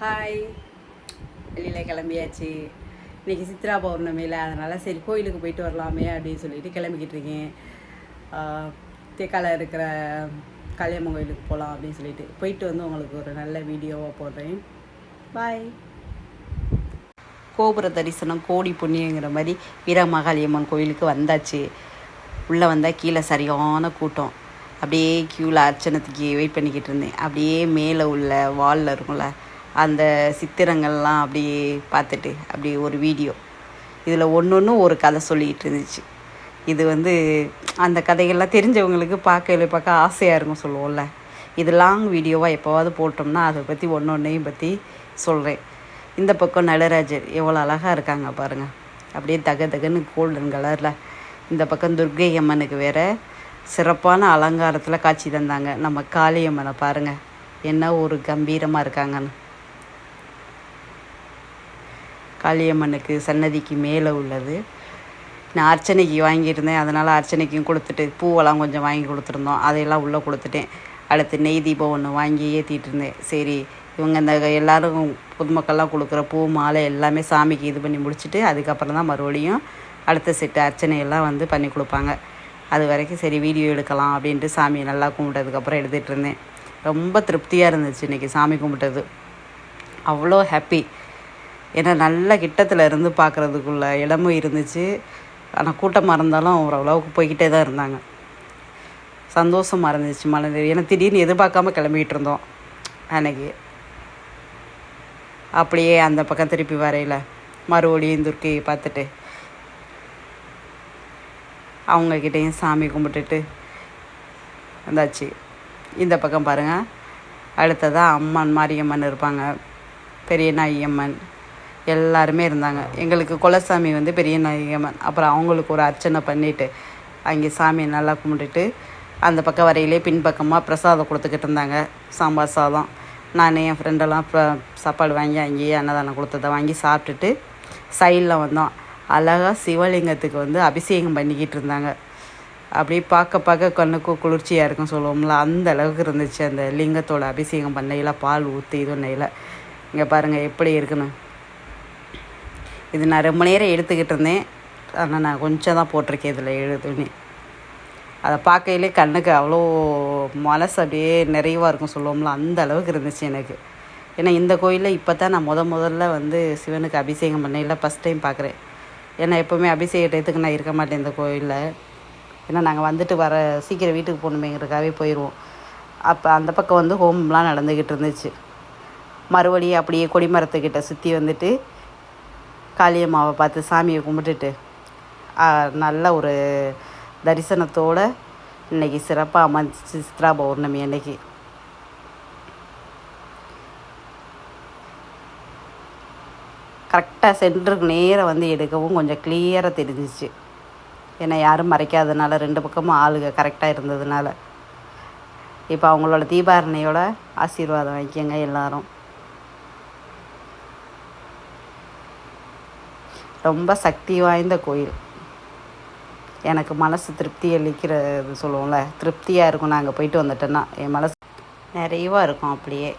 Hi வெளியில் கிளம்பியாச்சு. இன்னைக்கு சித்ரா பௌர்ணமியில் அதனால் சரி கோயிலுக்கு போயிட்டு வரலாமே அப்படின்னு சொல்லிட்டு கிளம்பிக்கிட்டு இருக்கேன். தேக்கால இருக்கிற கல்யாணம் கோயிலுக்கு போகலாம் அப்படின்னு சொல்லிட்டு. போயிட்டு வந்து உங்களுக்கு ஒரு நல்ல வீடியோவாக போடுறேன். பாய் கோபுர தரிசனம் கோடி புண்ணியங்கிற மாதிரி வீரமகாளியம்மன் கோயிலுக்கு வந்தாச்சு. உள்ளே வந்தால் கீழே சரியான கூட்டம். அப்படியே க்யூவில் அர்ச்சனத்துக்கு வெயிட் பண்ணிக்கிட்டு இருந்தேன். அப்படியே மேலே உள்ள வாலில் இருக்கும்ல அந்த சித்திரங்கள்லாம் அப்படியே பார்த்துட்டு அப்படியே ஒரு வீடியோ. இதில் ஒன்று ஒன்று ஒரு கதை சொல்லிகிட்டு இருந்துச்சு. இது வந்து அந்த கதைகள்லாம் தெரிஞ்சவங்களுக்கு பார்க்கல பார்க்க ஆசையாக இருக்கும் சொல்லுவோம்ல. இது லாங் வீடியோவாக எப்போவாவது போட்டோம்னா அதை பற்றி ஒன்று ஒன்றையும் பற்றி சொல்கிறேன் இந்த பக்கம் நடராஜர் எவ்வளோ அழகாக இருக்காங்க பாருங்கள் அப்படியே தக தகன்னு கோல்டன் கலரில். இந்த பக்கம் துர்க்கை அம்மனுக்கு வேறு சிறப்பான அலங்காரத்தில் காட்சி தந்தாங்க. நம்ம காளியம்மனை பாருங்கள் என்ன ஒரு கம்பீரமாக இருக்காங்கன்னு. காளியம்மனுக்கு சன்னதிக்கு மேலே உள்ளது. நான் அர்ச்சனைக்கு வாங்கியிருந்தேன். அதனால் அர்ச்சனைக்கும் கொடுத்துட்டு பூவெல்லாம் கொஞ்சம் வாங்கி கொடுத்துருந்தோம். அதையெல்லாம் உள்ளே கொடுத்துட்டேன். அடுத்து நெய் தீபம் ஒன்று வாங்கி ஏற்றிட்டு இருந்தேன். சரி இவங்க இந்த எல்லோரும் பொதுமக்கள்லாம் கொடுக்குற பூ மாலை எல்லாமே சாமிக்கு இது பண்ணி முடிச்சுட்டு அதுக்கப்புறம் தான் மறுபடியும் அடுத்த செட்டு அர்ச்சனையெல்லாம் வந்து பண்ணி கொடுப்பாங்க. அது வரைக்கும் சரி வீடியோ எடுக்கலாம் அப்படின்ட்டு சாமியை நல்லா கும்பிட்டதுக்கப்புறம் எடுத்துகிட்டு இருந்தேன். ரொம்ப திருப்தியாக இருந்துச்சு இன்றைக்கி சாமி கும்பிட்டது. அவ்வளோ ஹாப்பி ஏன்னா நல்ல கிட்டத்தில் இருந்து பார்க்குறதுக்குள்ள இடமும் இருந்துச்சு. ஆனால் கூட்டமாக இருந்தாலும் ஓரளவுக்கு போய்கிட்டே தான் இருந்தாங்க. சந்தோஷமாக இருந்துச்சு மனது ஏன்னா திடீர்னு எதிர்பார்க்காம கிளம்பிக்கிட்டு இருந்தோம் அன்னைக்கு. அப்படியே அந்த பக்கம் திருப்பி வரையில் மறுபடியும் துர்க்கையை பார்த்துட்டு அவங்கக்கிட்டேயும் சாமி கும்பிட்டுட்டு வந்தாச்சு. இந்த பக்கம் பாருங்கள் அடுத்ததாக அம்மன் மாரியம்மன் இருப்பாங்க. பெரிய நாயம்மன் எல்லாருமே இருந்தாங்க. எங்களுக்கு குலசாமி வந்து பெரிய நாயம்மன் அப்புறம் அவங்களுக்கு ஒரு அர்ச்சனை பண்ணிவிட்டு அங்கே சாமியை நல்லா கும்பிட்டுட்டு அந்த பக்கம் வரையிலே பின்பக்கமாக பிரசாதம் கொடுத்துக்கிட்டு இருந்தாங்க. சாம்பார் சாதம். நான் என் ஃப்ரெண்டெல்லாம் சாப்பாடு வாங்கி அங்கேயே அன்னதானம் கொடுத்ததை வாங்கி சாப்பிட்டுட்டு சைடில் வந்தோம். அழகாக சிவலிங்கத்துக்கு வந்து அபிஷேகம் பண்ணிக்கிட்டு இருந்தாங்க. அப்படியே பார்க்க பார்க்க கண்ணுக்கு குளிர்ச்சியாக இருக்கும் சொல்லுவோம்ல அந்த அளவுக்கு இருந்துச்சு அந்த லிங்கத்தோட அபிஷேகம் பண்ணையில் பால் ஊற்றி இது நெய்யில் இங்கே பாருங்கள் எப்படி இருக்குன்னு. இது நான் ரொம்ப நேரம் எடுத்துக்கிட்டு இருந்தேன். ஆனால் நான் கொஞ்சம் தான் போட்டிருக்கேன் இதில் எழுதுன்னு. அதை பார்க்கையிலே கண்ணுக்கு அவ்வளோ மனசு அப்படியே நிறைவாக இருக்கும் சொல்லுவோம்ல அந்த அளவுக்கு இருந்துச்சு எனக்கு. ஏன்னா இந்த கோயிலில் இப்போ தான் நான் முத முதல்ல வந்து சிவனுக்கு அபிஷேகம் பண்ணையில் ஃபஸ்ட் டைம் பார்க்குறேன். ஏன்னா எப்போவுமே அபிஷேக டயத்துக்கு நான் இருக்க மாட்டேன் இந்த கோயிலில். ஏன்னா நாங்கள் வந்துட்டு வர சீக்கிரம் வீட்டுக்கு போகணுமேங்கிறதுக்காகவே போயிடுவோம். அப்போ அந்த பக்கம் வந்து ஹோம்லாம் நடந்துக்கிட்டு இருந்துச்சு. மறுபடியும் அப்படியே கொடிமரத்துக்கிட்ட சுற்றி வந்துட்டு காளியம்மாவை பார்த்து சாமியை கும்பிட்டுட்டு நல்ல ஒரு தரிசனத்தோடு இன்னைக்கு சிறப்பாக அமைஞ்சிச்சு சித்ரா பௌர்ணமி அன்னைக்கு. கரெக்டாக சென்டருக்கு நேராக வந்து எடுக்கவும் கொஞ்சம் கிளியராக தெரிஞ்சிச்சு. ஏன்னா யாரும் மறைக்காதனால ரெண்டு பக்கமும் ஆளுங்க கரெக்டாக இருந்ததுனால. இப்போ அவங்களோட தீபாரணையோட ஆசீர்வாதம் வாங்கிக்கோங்க எல்லாரும். ரொம்ப சக்தி வாய்ந்த கோயில். எனக்கு மனசு திருப்தி அளிக்கிறது சொல்லுவோம்ல திருப்தியாக இருக்கும். நாங்கள் போயிட்டு வந்துட்டோன்னா என் மனசு நிறைவாக இருக்கும் அப்படியே.